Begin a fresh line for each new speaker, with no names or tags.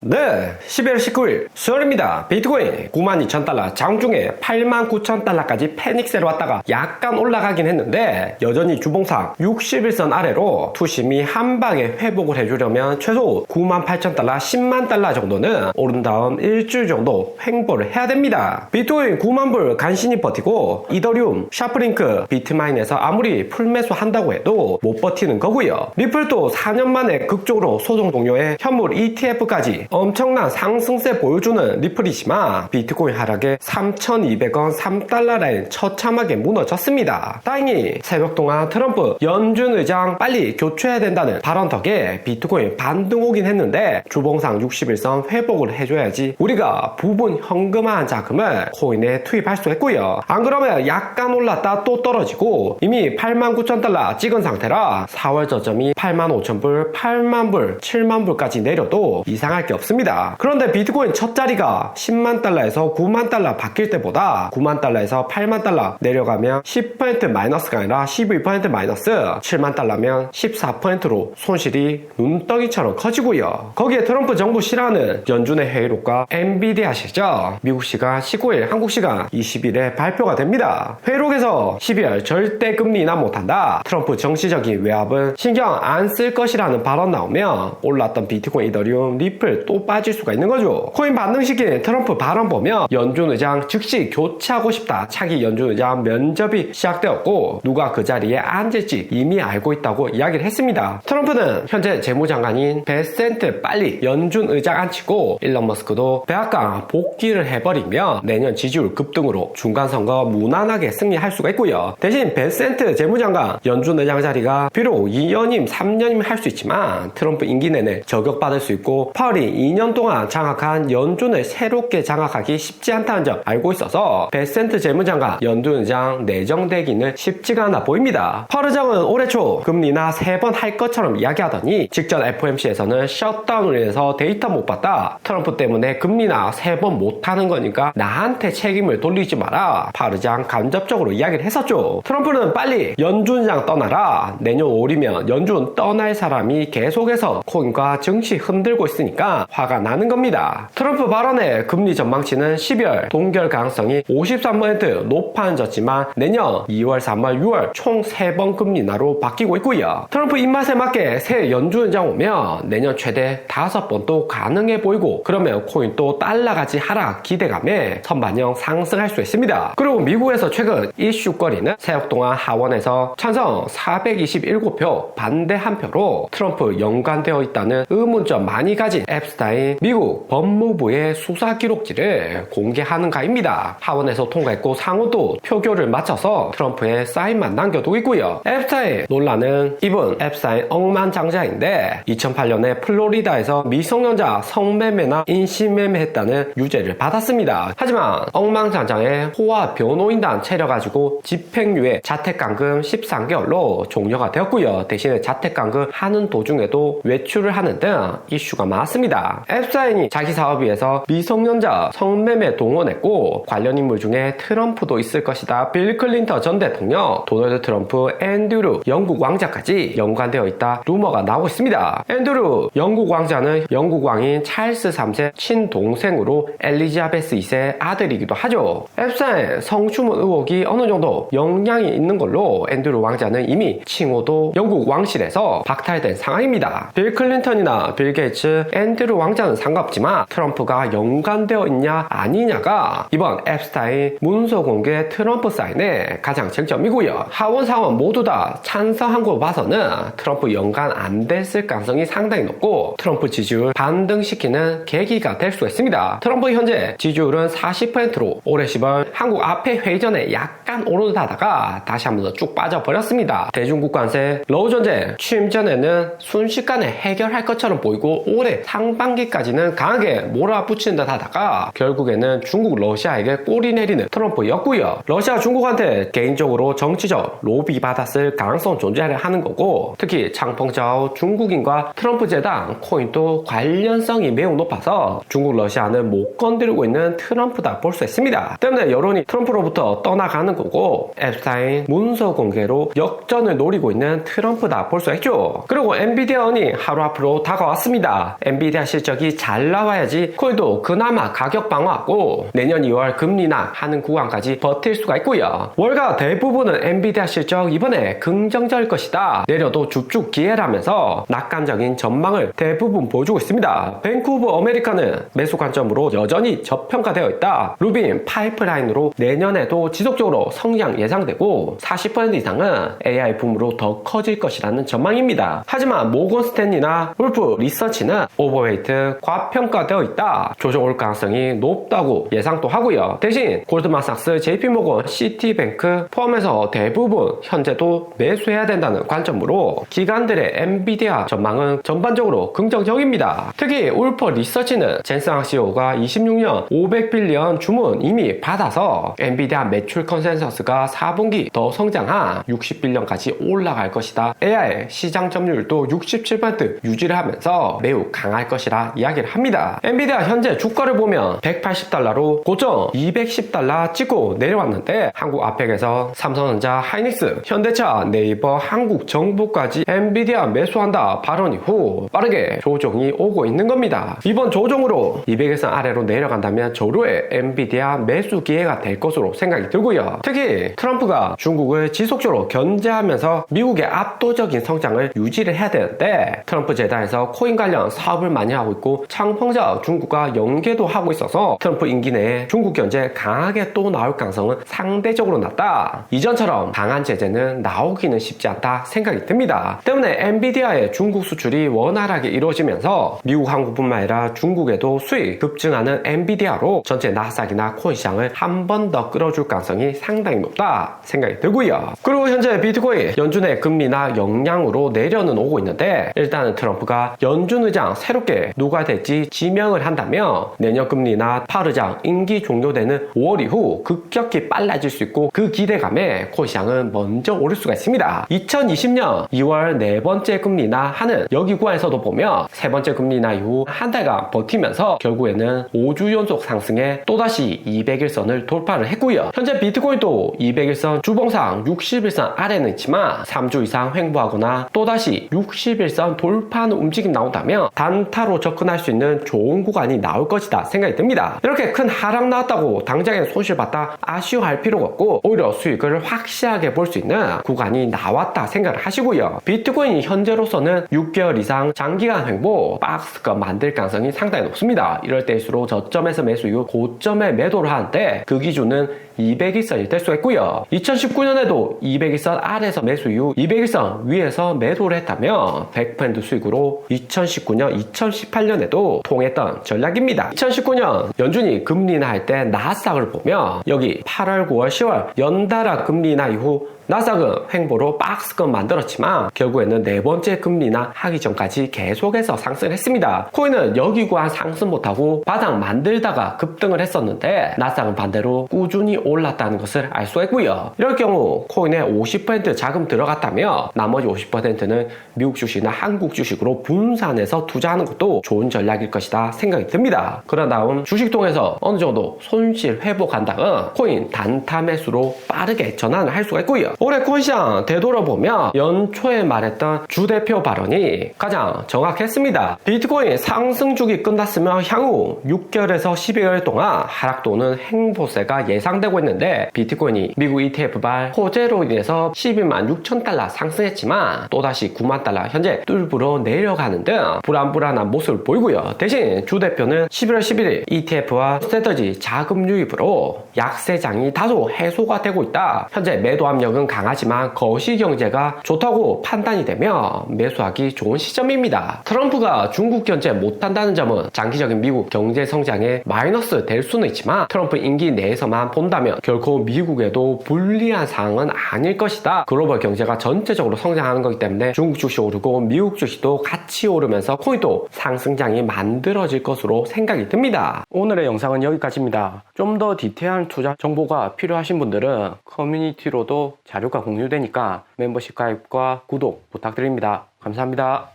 네, 11월 19일 수요일입니다. 비트코인 92,000달러 장중에 89,000달러까지 패닉세로 왔다가 약간 올라가긴 했는데 여전히 주봉상 61선 아래로 투심이 한 방에 회복을 해주려면 최소 98,000달러, 10만 달러 정도는 오른 다음 일주일 정도 횡보를 해야 됩니다. 비트코인 9만 불 간신히 버티고 이더리움, 샤프링크, 비트마인에서 아무리 풀매수 한다고 해도 못 버티는 거고요. 리플도 4년 만에 극적으로 소송 종료해 현물 ETF까지 엄청난 상승세 보여주는 리플이지만 비트코인 하락에 3,200원 3달러 라인 처참하게 무너졌습니다. 다행히 새벽 동안 트럼프 연준 의장 빨리 교체해야 된다는 발언 덕에 비트코인 반등 오긴 했는데 주봉상 61선 회복을 해줘야지 우리가 부분 현금화한 자금을 코인에 투입할 수 있고요. 안 그러면 약간 올랐다 또 떨어지고 이미 89,000달러 찍은 상태라 4월 저점이 85,000불, 8만불, 7만불까지 내려도 이상할 게 없습니다. 그런데 비트코인 첫 자리가 10만 달러에서 9만 달러 바뀔 때보다 9만 달러에서 8만 달러 내려가면 10% 마이너스가 아니라 12% 마이너스 7만 달러면 14%로 손실이 눈덩이처럼 커지고요. 거기에 트럼프 정부 싫어하는 연준의 회의록과 엔비디아 실적 미국 시간 19일 한국 시간 20일에 발표가 됩니다. 회의록에서 12월 절대 금리 인하 못한다. 트럼프 정치적인 외압은 신경 안 쓸 것이라는 발언 나오면 올랐던 비트코인, 이더리움, 리플 또 빠질 수가 있는 거죠. 코인 반등 시기에 트럼프 발언 보면 연준 의장 즉시 교체하고 싶다. 차기 연준 의장 면접이 시작되었고 누가 그 자리에 앉을지 이미 알고 있다고 이야기를 했습니다. 트럼프는 현재 재무장관인 베센트 빨리 연준 의장 앉히고 일론 머스크도 백악관 복귀를 해버리면 내년 지지율 급등으로 중간선거 무난하게 승리할 수가 있고요. 대신 베센트 재무장관 연준 의장 자리가 비록 2년임 3년임 할 수 있지만 트럼프 임기 내내 저격받을 수 있고 파월이 2년 동안 장악한 연준을 새롭게 장악하기 쉽지 않다는 점 알고 있어서 베센트 재무장관 연준 의장 내정되기는 쉽지가 않아 보입니다. 파월 의장은 올해 초 금리나 3번 할 것처럼 이야기하더니 직전 FOMC에서는 셧다운으로 인해서 데이터 못 봤다. 트럼프 때문에 금리나 3번 못하는 거니까 나한테 책임을 돌리지 마라. 파월 의장 간접적으로 이야기를 했었죠. 트럼프는 빨리 연준장 떠나라. 내년 5월이면 연준 떠날 사람이 계속해서 코인과 증시 흔들고 있으니까 화가 나는 겁니다. 트럼프 발언의 금리 전망치는 12월 동결 가능성이 53% 높아졌지만 내년 2월, 3월, 6월 총 3번 금리 나로 바뀌고 있고요. 트럼프 입맛에 맞게 새 연준장 오면 내년 최대 5번 또 가능해 보이고 그러면 코인 또 달러같이 하락 기대감에 선반영 상승할 수 있습니다. 그리고 미국에서 최근 이슈거리는 새벽 동안 하원에서 찬성 427표 반대 한 표로 트럼프 연관되어 있다는 의문점 많이 가진 앱스 타인 미국 법무부의 수사 기록지를 공개하는 가입니다. 하원에서 통과했고 상원도 표결을 마쳐서 트럼프의 사인만 남겨두고 있고요. 앱스타인 논란은 이분 앱스타인 억만장자인데 2008년에 플로리다에서 미성년자 성매매나 인신매매했다는 유죄를 받았습니다. 하지만 억만장자의 호화 변호인단 차려가지고 집행유예 자택감금 13개월로 종료가 되었고요. 대신에 자택감금 하는 도중에도 외출을 하는 등 이슈가 많았습니다. 앱사인이 자기 사업 위해서 미성년자 성매매 동원했고 관련 인물 중에 트럼프도 있을 것이다. 빌 클린턴 전 대통령, 도널드 트럼프, 앤드루 영국 왕자까지 연관되어 있다. 루머가 나오고 있습니다. 앤드루 영국 왕자는 영국 왕인 찰스 3세 친동생으로 엘리자베스 2세 아들이기도 하죠. 앱사인 성추문 의혹이 어느 정도 영향이 있는 걸로 앤드루 왕자는 이미 칭호도 영국 왕실에서 박탈된 상황입니다. 빌 클린턴이나 빌 게이츠, 앤드루 왕자는 상관없지만 트럼프가 연관되어 있냐 아니냐가 이번 앱스타인 문서 공개 트럼프 사인의 가장 쟁점이고요. 하원 상원 모두 다 찬성한 거 봐서는 트럼프 연관 안 됐을 가능성이 상당히 높고 트럼프 지지율 반등시키는 계기가 될 수 있습니다. 트럼프 현재 지지율은 40%로 올해 10월 한국 앞에 회의 전에 약간 오르다다가 다시 한 번 더 쭉 빠져버렸습니다. 대중국 관세, 러우 전쟁 취임 전에는 순식간에 해결할 것처럼 보이고 올해 상 반기까지는 강하게 몰아붙이는 듯 하다가 결국에는 중국 러시아에게 꼬리 내리는 트럼프였고요. 러시아 중국한테 개인적으로 정치적 로비 받았을 가능성 존재를 하는 거고 특히 창펑자오 중국인과 트럼프 재단 코인도 관련성이 매우 높아서 중국 러시아는 못 건드리고 있는 트럼프다 볼 수 있습니다. 때문에 여론이 트럼프로부터 떠나가는 거고 앱스타인 문서 공개로 역전을 노리고 있는 트럼프다 볼 수 있죠. 그리고 엔비디아 언이 하루 앞으로 다가왔습니다. 엔비디아 실적이 잘 나와야지 코인도 그나마 가격 방어하고 내년 2월 금리나 하는 구간까지 버틸 수가 있고요. 월가 대부분은 엔비디아 실적 이번에 긍정적일 것이다. 내려도 줍줍 기회라면서 낙관적인 전망을 대부분 보여주고 있습니다. 밴쿠버 아메리카는 매수 관점으로 여전히 저평가되어 있다. 루빈 파이프라인으로 내년에도 지속적으로 성장 예상되고 40% 이상은 AI 붐으로 더 커질 것이라는 전망입니다. 하지만 모건 스탠리나 울프 리서치는 오버웨이 트 과평가되어 있다. 조정 올 가능성이 높다고 예상도 하고요. 대신 골드만삭스, JP모건, 시티뱅크 포함해서 대부분 현재도 매수해야 된다는 관점으로 기관들의 엔비디아 전망은 전반적으로 긍정적입니다. 특히 울퍼 리서치는 젠스항 CEO가 26년 500빌리언 주문 이미 받아서 엔비디아 매출 컨센서스가 4분기 더 성장한 60빌리언까지 올라갈 것이다. AI 시장 점유율도 67% 유지를 하면서 매우 강할 것이 라 이야기를 합니다. 엔비디아 현재 주가를 보면 180달러로 고점 210달러 찍고 내려왔는데 한국 아펙에서 삼성전자, 하이닉스, 현대차, 네이버, 한국 정부까지 엔비디아 매수한다 발언 이후 빠르게 조정이 오고 있는 겁니다. 이번 조정으로 200에서 아래로 내려간다면 조류의 엔비디아 매수 기회가 될 것으로 생각이 들고요. 특히 트럼프가 중국을 지속적으로 견제하면서 미국의 압도적인 성장을 유지를 해야 되는데 트럼프 재단에서 코인 관련 사업을 많이 하고 있고 창펑자 중국과 연계도 하고 있어서 트럼프 임기 내에 중국 견제 강하게 또 나올 가능성은 상대적으로 낮다. 이전처럼 강한 제재는 나오기는 쉽지 않다 생각이 듭니다. 때문에 엔비디아의 중국 수출이 원활하게 이루어지면서 미국 항공뿐만 아니라 중국에도 수익 급증하는 엔비디아로 전체 나스닥이나 코인 시장을 한 번 더 끌어줄 가능성이 상당히 높다 생각이 들고요. 그리고 현재 비트코인 연준의 금리나 영향으로 내려는 오고 있는데 일단은 트럼프가 연준 의장 새롭게 누가 될지 지명을 한다면 내년 금리나 파월 의장 임기 종료되는 5월 이후 급격히 빨라질 수 있고 그 기대감에 코인 시장은 먼저 오를 수가 있습니다. 2020년 2월 네 번째 금리나 하는 여기 구간에서도 보면 세 번째 금리나 이후 한 달간 버티면서 결국에는 5주 연속 상승에 또다시 200일선을 돌파를 했고요. 현재 비트코인도 200일선 주봉상 60일선 아래는 있지만 3주 이상 횡보하거나 또다시 60일선 돌파하는 움직임 나온다면 단타로 접근할 수 있는 좋은 구간이 나올 것이다 생각이 듭니다. 이렇게 큰 하락 나왔다고 당장에 손실 봤다 아쉬워할 필요가 없고 오히려 수익을 확실하게 볼 수 있는 구간이 나왔다 생각을 하시고요. 비트코인이 현재로서는 6개월 이상 장기간 횡보 박스가 만들 가능성이 상당히 높습니다. 이럴 때일수록 저점에서 매수 이후 고점에 매도를 하는데 그 기준은 200일선이 될 수가 있고요. 2019년에도 200일선 아래에서 매수 이후 200일선 위에서 매도를 했다면 100% 수익으로 2019년, 2018년에도 통했던 전략입니다. 2019년 연준이 금리 인하할 때 나스닥을 보면 여기 8월, 9월, 10월 연달아 금리 인하 이후 나스닥은 횡보로 박스권 만들었지만 결국에는 네 번째 금리나 하기 전까지 계속해서 상승을 했습니다. 코인은 여기 구간 상승 못하고 바닥 만들다가 급등을 했었는데 나스닥은 반대로 꾸준히 올랐다는 것을 알 수가 있고요. 이럴 경우 코인에 50% 자금 들어갔다면 나머지 50%는 미국 주식이나 한국 주식으로 분산해서 투자하는 것도 좋은 전략일 것이다 생각이 듭니다. 그런 다음 주식 통해서 어느 정도 손실 회복한 다음 코인 단타 매수로 빠르게 전환을 할 수가 있고요. 올해 코인 시장 되돌아보면 연초에 말했던 주 대표 발언이 가장 정확했습니다. 비트코인 상승 주기 끝났으면 향후 6개월에서 12개월 동안 하락도는 행보세가 예상되고 있는데 비트코인이 미국 ETF발 호재로 인해서 12만 6천 달러 상승했지만 또다시 9만 달러 현재 뚫부러 내려가는 등 불안불안한 모습을 보이고요. 대신 주 대표는 11월 11일 ETF와 스트레터지 자금 유입으로 약세장이 다소 해소가 되고 있다. 현재 매도 압력은 강하지만 거시 경제가 좋다고 판단이 되면 매수하기 좋은 시점입니다. 트럼프가 중국 견제 못한다는 점은 장기적인 미국 경제 성장에 마이너스 될 수는 있지만 트럼프 임기 내에서만 본다면 결코 미국에도 불리한 상황은 아닐 것이다. 글로벌 경제가 전체적으로 성장하는 거기 때문에 중국 주식 오르고 미국 주식도 같이 오르면서 코인도 상승장이 만들어질 것으로 생각이 듭니다. 오늘의 영상은 여기까지입니다. 좀 더 디테일한 투자 정보가 필요하신 분들은 커뮤니티로도 자료가 공유되니까 멤버십 가입과 구독 부탁드립니다. 감사합니다.